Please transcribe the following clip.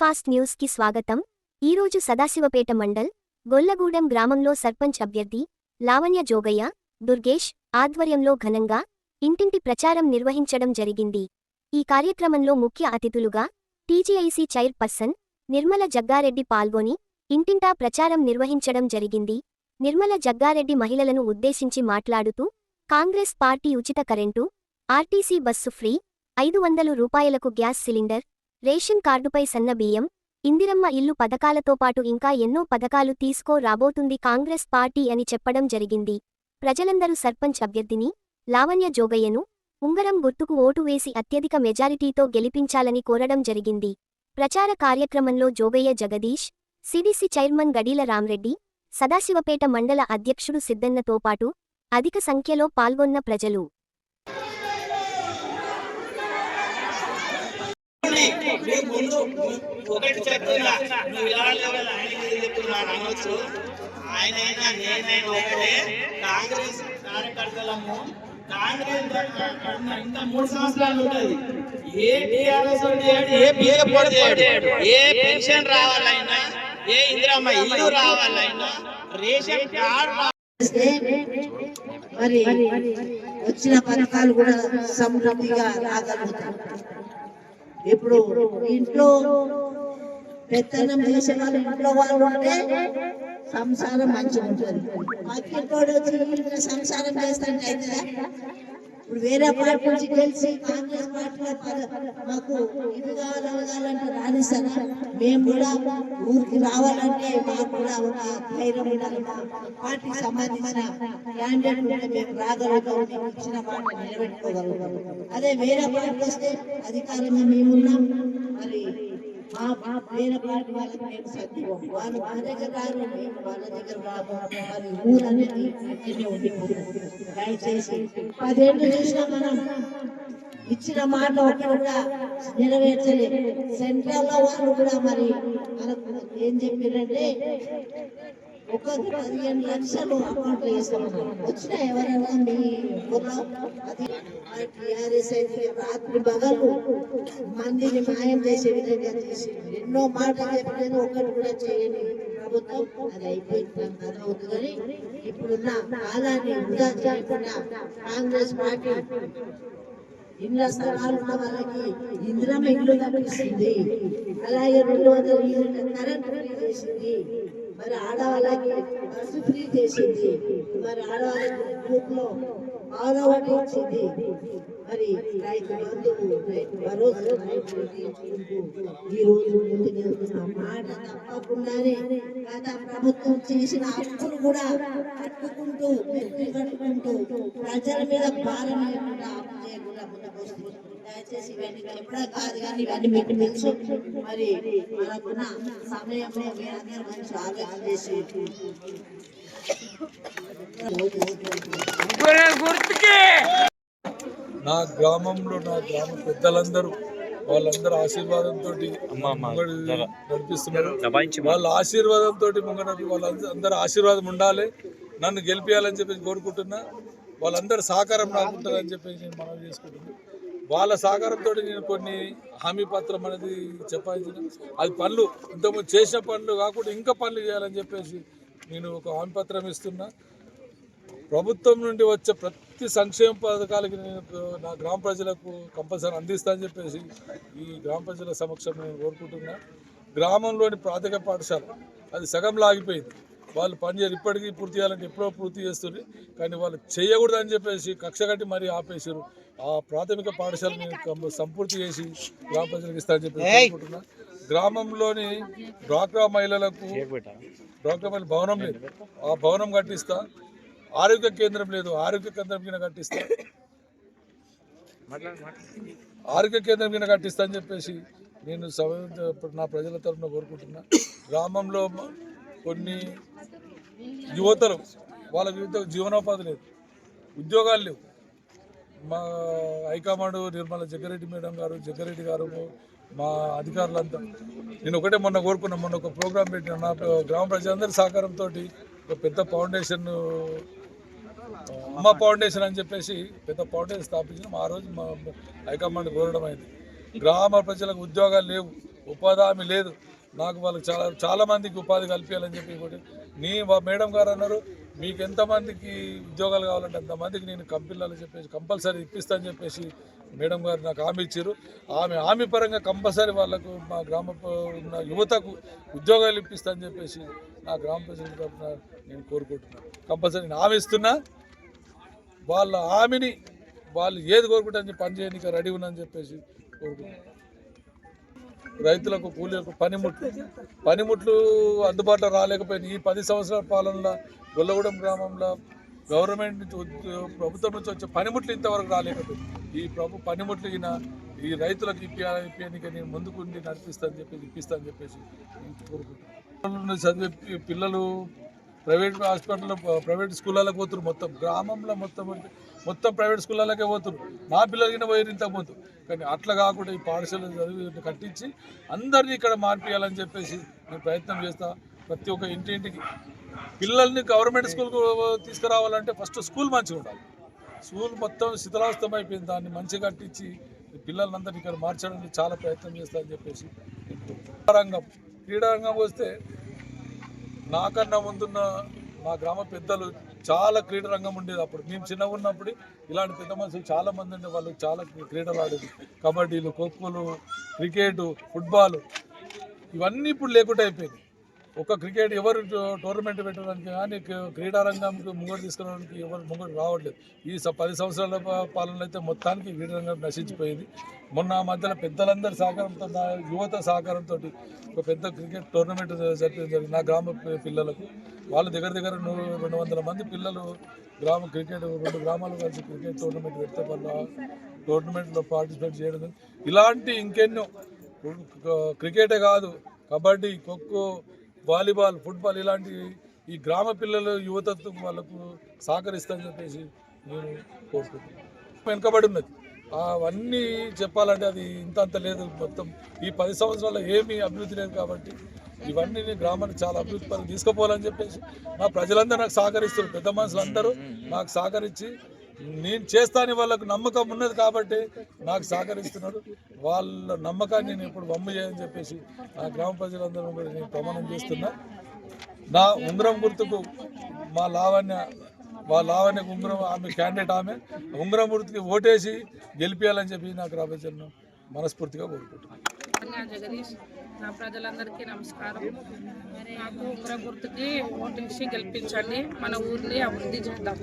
Fast న్యూస్కి స్వాగతం. ఈరోజు సదాశివపేట మండల్ గొల్లగూడెం గ్రామంలో సర్పంచ్ అభ్యర్థి లావణ్య జోగయ్య దుర్గేష్ ఆధ్వర్యంలో ఘనంగా ఇంటింటి ప్రచారం నిర్వహించడం జరిగింది. ఈ కార్యక్రమంలో ముఖ్య అతిథులుగా టీజీఐసీ చైర్పర్సన్ నిర్మల జగ్గారెడ్డి పాల్గొని ఇంటింటా ప్రచారం నిర్వహించడం జరిగింది. నిర్మల జగ్గారెడ్డి మహిళలను ఉద్దేశించి మాట్లాడుతూ కాంగ్రెస్ పార్టీ ఉచిత కరెంటు ఆర్టీసీ బస్సు ఫ్రీ ఐదు వందలు రూపాయలకు గ్యాస్ సిలిండర్ రేషన్ కార్డుపై సన్న బియ్యం ఇందిరమ్మ ఇల్లు పథకాలతో పాటు ఇంకా ఎన్నో పథకాలు తీసుకో రాబోతుంది కాంగ్రెస్ పార్టీ అని చెప్పడం జరిగింది. ప్రజలందరూ సర్పంచ్ అభ్యర్థిని లావణ్య జోగయ్యను ఉంగరం గుర్తుకు ఓటు వేసి అత్యధిక మెజారిటీతో గెలిపించాలని కోరడం జరిగింది. ప్రచార కార్యక్రమంలో జోగయ్య జగదీష్ సిడిసి చైర్మన్ గడీల రామ్రెడ్డి సదాశివపేట మండల అధ్యక్షుడు సిద్దన్నతో పాటు అధిక సంఖ్యలో పాల్గొన్న ప్రజలు. నీకు ముందు ఒకటి చెప్తున్నా నువ్వు ఇలా లేవాలి ఆయన చెప్తున్నా అనొచ్చు ఆయన నేనైనా ఒకటే కాంగ్రెస్ కార్యకర్తలము కాంగ్రెస్ కన్నా ఇంకా మూడు సంవత్సరాలు ఉంటుంది ఏ టీఆర్ఎస్ చేయడు ఏ బీజేపీ చేయడు ఏ పెన్షన్ రావాలైనా ఏ ఇందిరమ్మ ఇల్లు రావాలైనా రేషన్ కార్డు మరి వచ్చిన పథకాలు కూడా సమృద్ధిగా రాగలుగుతాం ఇప్పుడు ఇంట్లో పెత్తనం చేసే వాళ్ళు ఇంట్లో వాళ్ళు ఉంటే సంసారం మంచిగా ఉంటుంది పక్కింటోడు ఇంట్లో సంసారం చేస్తానికి అవుతుందా ఇప్పుడు వేరే పార్టీ నుంచి గెలిచి కాంగ్రెస్ పార్టీలో మాకు ఇది కావాలి అది కావాలంటే రాణిస్తారా మేము కూడా ఊరికి రావాలంటే మాకు కూడా ఒక ధైర్యం ఉండాలి. పార్టీకి సంబంధించిన క్యాండిడేట్ ఉంటే మేము రాగలుగుతాం మేము ఇచ్చిన మాట నిలబెట్టుకోగలుగుతాం. అదే వేరే పార్టీ వస్తే అధికారంగా మేమున్నాం. మరి మా మా వేరే పార్టీ వాళ్ళకి మేము సర్దిపోం వాళ్ళు మా దగ్గర రారు మేము వాళ్ళ దగ్గర రాము. మరి ఊరు అనేది అట్లనే ఉండిపోతుంది. దయచేసి పదేళ్ళు చూసినా మనం ఇచ్చిన మాట ఒకటి కూడా నెరవేర్చలేదు సెంట్రల్లో వాళ్ళు కూడా మరి మనకు ఏం చెప్పారంటే ఒక పదిహేను లక్షలు అకౌంట్ వేస్తామన్నారు వచ్చిన ఎవరైనా మీ ఊర్లో అది టిఆర్ఎస్ అయితే రాత్రి పగలు మందిని మాయం చేసే విధంగా చేసి ఎన్నో మాటలు చెప్పలేదు ఒకటి కూడా చేయలేదు ప్రభుత్వం అది అయిపోయింది కథ అవుతుందని ఇప్పుడున్న కాలాన్ని వృధా చేయకుండా కాంగ్రెస్ పార్టీ ఇండ్ల స్థలాలు ఉన్న వాళ్ళకి ఇందిరమ్మ ఇల్లు కనిపిస్తుంది అలాగే రెండు వందల యూనిట్ల కరెంట్ ఫ్రీ చేసింది మరి ఆడవాళ్ళకి బస్సు ఫ్రీ చేసింది మరి ఆడవాళ్ళకి గ్రూప్లో ఆడవాటి ఇచ్చింది మరి రైతు బంధువు భరోసా ఈ రోజు ముందు ముందుకెళ్తున్న మాట తప్పకుండానే గత ప్రభుత్వం చేసిన అప్పులు కూడా కట్టుకుంటూ మెత్తి కట్టుకుంటూ ప్రజల మీద భారం లేకుండా అప్పు చేయకుండా ముందుకు దయచేసి ఇవన్నీ ఎప్పుడా కాదు కానీ ఇవన్నీ మీకు తెలుసు. మరి మనకున్న సమయంలో మీరందరూ మంచి ఆలోచన చేసి నా గ్రామంలో నా గ్రామ పెద్దలందరూ వాళ్ళందరూ ఆశీర్వాదంతో నడిపిస్తున్నారు. వాళ్ళ ఆశీర్వాదంతో ముంగడ వాళ్ళందరూ అందరూ ఆశీర్వాదం ఉండాలి. నన్ను గెలిపించాలని చెప్పేసి కోరుకుంటున్నా. వాళ్ళందరూ సహకారం నాకు ఉంటుందని చెప్పేసి నేను మనం చేసుకుంటున్నాను వాళ్ళ సహకారంతో నేను కొన్ని హామీ పత్రం అనేది చెప్పాల్సిన అది పనులు ఇంతకుముందు చేసిన పనులు కాకుండా ఇంకా పనులు చేయాలని చెప్పేసి నేను ఒక హామీ పత్రం ఇస్తున్నా. ప్రభుత్వం నుండి వచ్చే ప్రతి సంక్షేమ పథకాలకి నేను నా గ్రామ ప్రజలకు కంపల్సరీ అందిస్తా అని చెప్పేసి ఈ గ్రామ ప్రజల సమక్షం నేను కోరుకుంటున్నా. గ్రామంలోని ప్రాథమిక పాఠశాల అది సగంలో ఆగిపోయింది. వాళ్ళు పనిచేయరు ఇప్పటికీ పూర్తి చేయాలంటే ఎప్పుడో పూర్తి చేస్తుంది కానీ వాళ్ళు చేయకూడదు అని చెప్పేసి కక్ష కట్టి మరీ ఆపేసారు ఆ ప్రాథమిక పాఠశాల నేను కం- సంపూర్తి చేసి గ్రామ ప్రజలకు ఇస్తా అని చెప్పి కోరుకుంటున్నా. గ్రామంలోని డ్వాక్రా మహిళలకు డ్వాక్రా మహిళ భవనం లేదు. ఆ భవనం కట్టిస్తా. ఆరోగ్య కేంద్రం లేదు ఆరోగ్య కేంద్రం కింద కట్టిస్తా. ఆరోగ్య కేంద్రం కింద కట్టిస్తా అని చెప్పేసి నేను నా ప్రజల తరఫున కోరుకుంటున్నా. గ్రామంలో కొన్ని యువతలు వాళ్ళకి యువత జీవనోపాధి లేదు ఉద్యోగాలు లేవు. మా హైకమాండ్ నిర్మల జగ్గారెడ్డి మేడం గారు జగ్గారెడ్డి గారు మా అధికారులంతా. నేను ఒకటే మొన్న కోరుకున్నా మొన్న ఒక ప్రోగ్రాం పెట్టిన నా గ్రామ ప్రజలందరి సహకారంతో ఒక పెద్ద ఫౌండేషన్ అమ్మ ఫౌండేషన్ అని చెప్పేసి పెద్ద ఫౌండేషన్ స్థాపించడం ఆ రోజు మా హైకమాండ్ కోరడం అయింది గ్రామ ప్రజలకు ఉద్యోగాలు లేవు ఉపాధి హామీ లేదు. నాకు వాళ్ళకి చాలా చాలా మందికి ఉపాధి కల్పించాలని చెప్పి ఒకటి నీ మేడం గారు అన్నారు మీకు ఎంతమందికి ఉద్యోగాలు కావాలంటే అంతమందికి నేను కంపెనీలు చెప్పేసి కంపల్సరీ ఇప్పిస్తానని చెప్పేసి మేడం గారు నాకు హామీ ఇచ్చారు. ఆమె హామీ పరంగా కంపల్సరీ వాళ్ళకు మా గ్రామ ఉన్న యువతకు ఉద్యోగాలు ఇప్పిస్తానని చెప్పేసి నా గ్రామ ప్రజల తరఫున నేను కోరుకుంటున్నాను. కంపల్సరీ నేను హామీ ఇస్తున్నా. వాళ్ళ హామీని వాళ్ళు ఏది కోరుకుంటారని పని చేయడానికి రెడీ ఉందని చెప్పేసి రైతులకు కూలీలకు పనిముట్లు. పనిముట్లు అందుబాటులో రాలేకపోయినాయి ఈ పది సంవత్సరాల పాలనలో గొల్లగూడెం గ్రామంలో గవర్నమెంట్ నుంచి ప్రభుత్వం నుంచి వచ్చే పనిముట్లు ఇంతవరకు రాలేకపోయింది. ఈ ప్రభు పనిముట్లు ఈయన ఈ రైతులకు ఇప్పియా నేను ముందుకుండి నడిపిస్తాను చెప్పేసి ఇప్పిస్తాను చెప్పేసి కోరుకుంటున్నాను. చదివే పిల్లలు ప్రైవేట్ హాస్పిటల్లో ప్రైవేట్ స్కూళ్ళకి పోతున్నారు మొత్తం. గ్రామంలో మొత్తం మొత్తం ప్రైవేట్ స్కూళ్ళకే పోతున్నారు నా పిల్లలకి పోయారు ఇంతకు కానీ అట్లా కాకుండా ఈ పాఠశాల చదివి కట్టించి అందరినీ ఇక్కడ మార్పియాలని చెప్పేసి నేను ప్రయత్నం చేస్తా. ప్రతి ఒక్క ఇంటింటికి పిల్లల్ని గవర్నమెంట్ స్కూల్కు తీసుకురావాలంటే ఫస్ట్ స్కూల్ మంచిగా ఉండాలి. స్కూల్ మొత్తం శిథిలాస్తం అయిపోయింది. దాన్ని మంచిగా కట్టించి పిల్లలందరినీ ఇక్కడ మార్చడానికి చాలా ప్రయత్నం చేస్తా అని చెప్పేసి రంగం క్రీడారంగం వస్తే నాకన్నా ముందున్న మా గ్రామ పెద్దలు చాలా క్రీడ రంగం ఉండేది అప్పుడు. మేము చిన్నగా ఉన్నప్పుడు ఇలాంటి పెద్ద మనుషులు చాలా మంది ఉండే వాళ్ళు చాలా క్రీడలు ఆడేది కబడ్డీలు ఖోఖోలు క్రికెట్ ఫుట్బాల్ ఇవన్నీ ఇప్పుడు లేకుండా అయిపోయింది ఒక క్రికెట్ ఎవరు టోర్నమెంట్ పెట్టడానికి కానీ క్రీ- ముంగడు తీసుకురావడానికి ఎవరు ముంగడు రావట్లేదు. ఈ పది సంవత్సరాల ప- పాలనలో అయితే మొత్తానికి క్రీడారంగం నశించిపోయింది. మొన్న మధ్యలో పెద్దలందరి సహకారంతో యువత సహకారంతో ఒక పెద్ద క్రికెట్ టోర్నమెంట్ జరిపించడం నా గ్రామ పిల్లలకు. వాళ్ళ దగ్గర దగ్గర రెండు వందల మంది పిల్లలు గ్రామ క్రికెట్ రెండు గ్రామాలు కలిసి క్రికెట్ టోర్నమెంట్ పెడితే వాళ్ళు టోర్నమెంట్లో పార్టిసిపేట్ చేయడం ఇలాంటి ఇంకెన్నో క్రికెటే కాదు కబడ్డీ ఖోఖో వాలీబాల్ ఫుట్బాల్ ఇలాంటి ఈ గ్రామ పిల్లలు యువతత్వం వాళ్ళకు సహకరిస్తారని చెప్పేసి నేను కోరుకుంటున్నాను. వెనుకబడి ఉన్నది. అవన్నీ చెప్పాలంటే అది ఇంత అంత లేదు మొత్తం. ఈ పది సంవత్సరాల్లో ఏమీ అభివృద్ధి లేదు కాబట్టి ఇవన్నీ గ్రామాన్ని గ్రామానికి చాలా అభివృద్ధి పని తీసుకుపోవాలని చెప్పేసి మా ప్రజలందరూ నాకు సహకరిస్తారు పెద్ద మనుషులందరూ నాకు సహకరించి నేను చేస్తాను వాళ్ళకు నమ్మకం ఉన్నది కాబట్టి నాకు సహకరిస్తున్నారు. వాళ్ళ నమ్మకాన్ని నేను ఇప్పుడు బొమ్మ చేయని చెప్పేసి ఆ గ్రామ ప్రజలందరూ కూడా నేను ప్రమాణం చేస్తున్నా. నా ఉంగరం గుర్తుకు మా లావణ్య మా లావణ్య ఉంగరం ఆమె క్యాండిడేట్ ఆమె. ఉంగరం గుర్తుకి ఓటేసి గెలిపించాలని చెప్పి నా గ్రామ ప్రజలను మనస్ఫూర్తిగా కోరుకుంటున్నాను. జగదీష్. నా ప్రజలందరికీ నమస్కారం. నాకు ఉంగరం గుర్తుకి ఓటేసి గెలిపించండి. మన ఊరిని అభివృద్ధి చేద్దాం.